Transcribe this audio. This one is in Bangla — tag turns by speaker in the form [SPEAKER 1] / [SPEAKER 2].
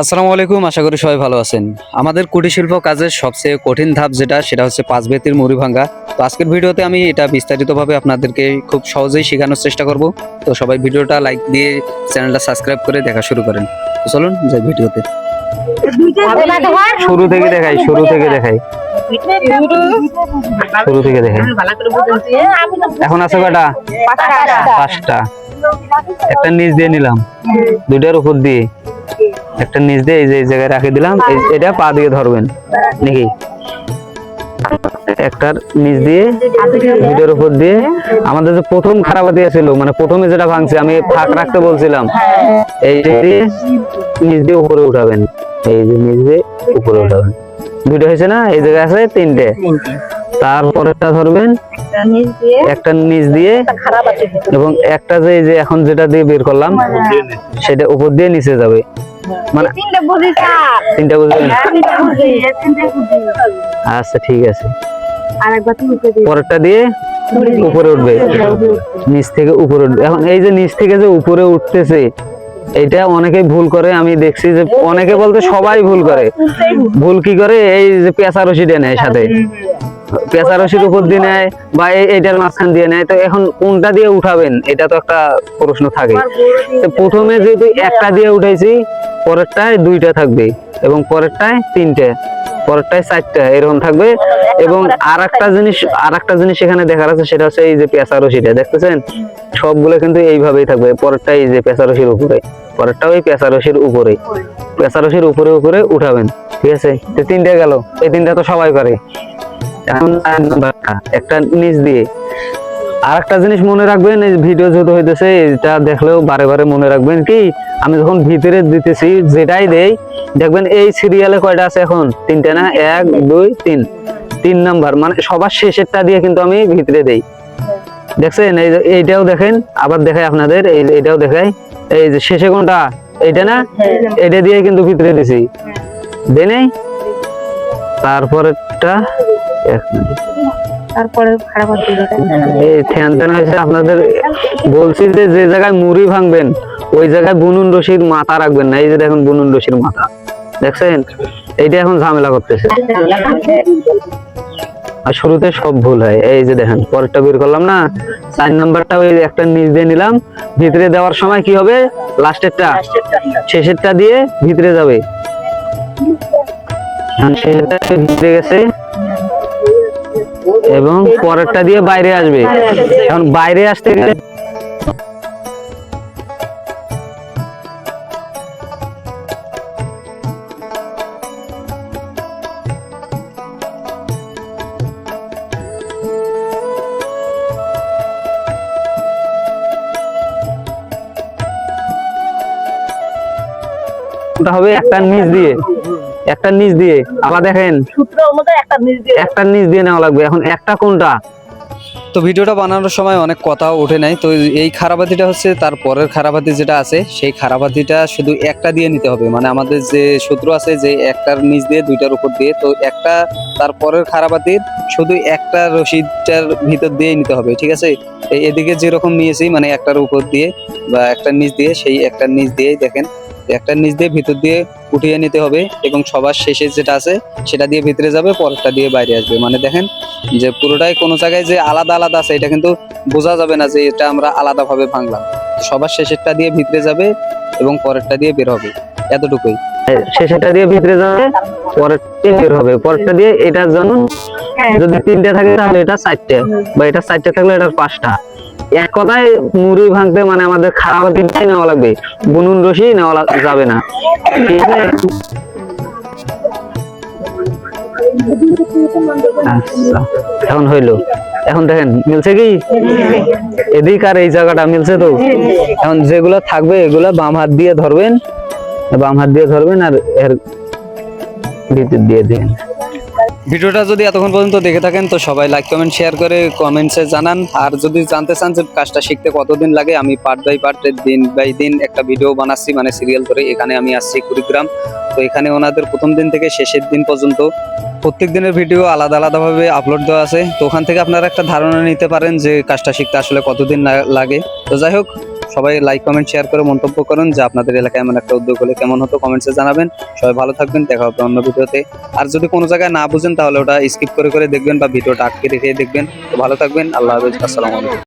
[SPEAKER 1] আসসালামু আলাইকুম আশা করি সবাই ভালো আছেন। আমাদের কুটির শিল্প কাজের সবচেয়ে কঠিন ধাপ যেটা সেটা হচ্ছে পাঁচ বেতির মুড়ি ভাঙ্গা। তো আজকের ভিডিওতে আমি এটা বিস্তারিতভাবে আপনাদেরকে খুব সহজেই শেখানোর চেষ্টা করব। তো সবাই ভিডিওটা লাইক দিয়ে চ্যানেলটা সাবস্ক্রাইব করে দেখা শুরু করেন। তো চলুন যাই ভিডিওতে। শুরু থেকে দেখাই শুরু থেকে দেখাই। শুরু থেকে দেখাই। এখন আছে কয়টা পাঁচটা। একটা নিচ দিয়ে নিলাম। দুইটার উপর দিয়ে। একটা নিচ দিয়ে এই যে এই জায়গায় রাখে দিলাম এটা পা দিয়ে ধরবেন নাকি? একটার নিচ দিয়ে দুইটার উপর দিয়ে। আমাদের যে প্রথম খারাপাতি ছিল মানে প্রথমে যেটা ভাঙছে আমি ফাঁক রাখতে বলছিলাম এই দিয়ে নিচ দিয়ে উপরে উঠাবেন এই যে নিচ দিয়ে উপরে উঠাবেন। দুইটা হয়েছে না? এই জায়গায় আছে তিনটে। তারপরেরটা ধরবেন একটা নিচ দিয়ে এবং একটা যে এই যে এখন যেটা দিয়ে বের করলাম সেটা উপর দিয়ে নিচে যাবে। মানে তিনটা বুঝলেন আচ্ছা ঠিক আছে। পরেরটা দিয়ে উপরে উঠবে। নিচ থেকে উপরে উঠবে। এখন এই যে নিচ থেকে যে উপরে উঠতেছে এটা অনেকে ভুল করে। আমি দেখছি যে অনেকে বলতে সবাই ভুল করে। ভুল কি করে? এই যে পেঁচা রশিটা নেয় সাথে। পেঁচা রশির উপর দিয়ে নেয় বা এই- এইটার মাঝখান দিয়ে নেয়। তো এখন কোনটা দিয়ে উঠাবেন? এটা তো একটা প্রশ্ন থাকে। তো প্রথমে যেহেতু একটা দিয়ে উঠাইছি পরেরটায় দুইটা থাকবে এবং পরেরটায় তিনটে, পরেরটায় চারটা, এরকম থাকবে। এবং আর একটা জিনিস আর একটা জিনিস এখানে দেখার আছে, সেটা হচ্ছে এই যে পেঁচা রশিটা, দেখতেছেন? সবগুলো কিন্তু এইভাবেই থাকবে পরেরটা এই যে পেঁচা রশির উপরে, পরেরটাও এই পেঁচা রশির উপরে। পেঁচা রশির উপরে উপরে উঠাবেন, ঠিক আছে? তিনটে গেল, এই তিনটা তো সবাই করে। এখন একটা নিচ দিয়ে আর একটা জিনিস মনে রাখবেন, এই ভিডিও যেহেতু হইতেছে, এটা দেখলেও বারে বারে মনে রাখবেন কি, আমি যখন ভিতরে দিতেছি, যেটাই দেই, দেখবেন এই সিরিয়ালে কয়টা আছে এখন? তিনটে না? এক, দুই, তিন। তিন নাম্বার মানে সবার শেষেরটা দিয়ে কিন্তু আমি ভিতরে দেই। দেখছেন? এই এইটাও দেখেন, আবার দেখাই আপনাদের, এই- এইটাও দেখাই। এই যে শেষে কোনটা? এইটা না? এটা দিয়ে কিন্তু ভিতরে দিছি। দেই নাই? তারপরেরটা, এক মিনিট।
[SPEAKER 2] তারপরে
[SPEAKER 1] আপনাদের বলছি যে যে জায়গায় মুড়ি ভাঙবেন, ওই জায়গায় বুনুন রশির মাথা রাখবেন না, এই যে দেখুন বুনুন রশির মাথা, দেখছেন? এইটা এখন ঝামেলা করতেছে। আর শুরুতে সব ভুল হয়, এই যে দেখেন, পরেরটা বের করলাম না, চার নাম্বারটা ওই একটা নিচ দিয়ে নিলাম, ভিতরে দেওয়ার সময় কি হবে? লাস্টেরটা, শেষেরটা দিয়ে ভিতরে যাবে। শেষেরটা ভিতরে গেছে। এবং পরেরটা দিয়ে বাইরে আসবে। এখন বাইরে আসতে গেলে ওটা হবে একটা নিচ দিয়ে। একটা নিচ দিয়ে। আবার দেখেন
[SPEAKER 2] একটা নিজ দিয়ে।
[SPEAKER 1] একটা নিচ দিয়ে নেওয়া লাগবে। এখন একটা কোনটা? তো ভিডিওটা বানানোর সময় অনেক কথা ওঠে নাই। তো এই খারাপাতিটা হচ্ছে তার পরের খারাপাতি যেটা আছে সেই খারাপাতিটা শুধু একটা দিয়ে নিতে হবে। মানে আমাদের যে সূত্র আছে যে একটার নিচ দিয়ে দুইটার উপর দিয়ে তো একটা তার পরের খারাপাতির শুধু একটা রশিদটার ভিতর দিয়ে নিতে হবে ঠিক আছে? এদিকে যেরকম নিয়েছি মানে একটার উপর দিয়ে বা একটা নিচ দিয়ে সেই একটা নিচ দিয়েই দেখেন একটা নিচ দিয়ে ভিতর দিয়ে উঠিয়ে নিতে হবে এবং সবার শেষে যেটা আছে সেটা দিয়ে ভিতরে যাবে পরেরটা দিয়ে বাইরে আসবে। মানে দেখেন যে পুরোটাই কোনো জায়গায় যে আলাদা আলাদা আছে এটা কিন্তু বোঝা যাবে না যে এটা আমরা আলাদা ভাবে ভাঙলাম। সবার শেষেরটা দিয়ে ভিতরে যাবে এবং পরেরটা দিয়ে বের হবে এতটুকুই। শেষেরটা দিয়ে ভিতরে যাবে পরেরটা দিয়ে বের হবে। পরেরটা দিয়ে এটার জন্য যদি তিনটে থাকে তাহলে এটা চারটে বা এটা চারটে থাকলে এটা পাঁচটা। এক কথায় মুড়ি ভাঙতে মানে আমাদের খারাপ তিনটাই নেওয়া লাগবে। বুনুন নেওয়া যাবে না। ঠিক আছে আচ্ছা এখন হইল। এখন দেখেন, মিলছে কি? এদিক আর এই জায়গাটা মিলছে তো। এখন যেগুলো থাকবে, এগুলো বাম হাত দিয়ে ধরবেন, বাম হাত দিয়ে ধরবেন আর এর ভিতর দিয়ে ভিডিওটা যদি এতক্ষণ পর্যন্ত দেখে থাকেন, তো সবাই লাইক কমেন্ট শেয়ার করে কমেন্টসে জানান। আর যদি জানতে চান যে কাজটা শিখতে কতদিন লাগে, আমি পার্ট বাই পার্ট দিন বাই দিন একটা ভিডিও বানাচ্ছি মানে সিরিয়াল ধরে এখানে আমি আসছি কুড়িগ্রাম। তো এখানে ওনাদের প্রথম দিন থেকে শেষের দিন পর্যন্ত প্রত্যেক দিনের ভিডিও আলাদা আলাদাভাবে আপলোড দেওয়া আছে। তো ওখান থেকে আপনারা একটা ধারণা নিতে পারেন যে কাজটা শিখতে আসলে কতদিন লাগে। তো যাই হোক সবাই লাইক কমেন্ট শেয়ার করে মন্তব্য করুন যে আপনাদের এলাকায় এমন একটা উদ্যোগ হলে কেমন হতো কমেন্টসে জানাবেন। সবাই ভালো থাকবেন, দেখা হবে অন্য ভিডিওতে। আর যদি কোনো জায়গায় না বুঝেন তাহলে ওটা স্কিপ করে করে দেখবেন বা ভিডিওটা আটকে রেখে দেখবেন। তো ভালো থাকবেন, আল্লাহ হাফেজ, আসসালামু আলাইকুম।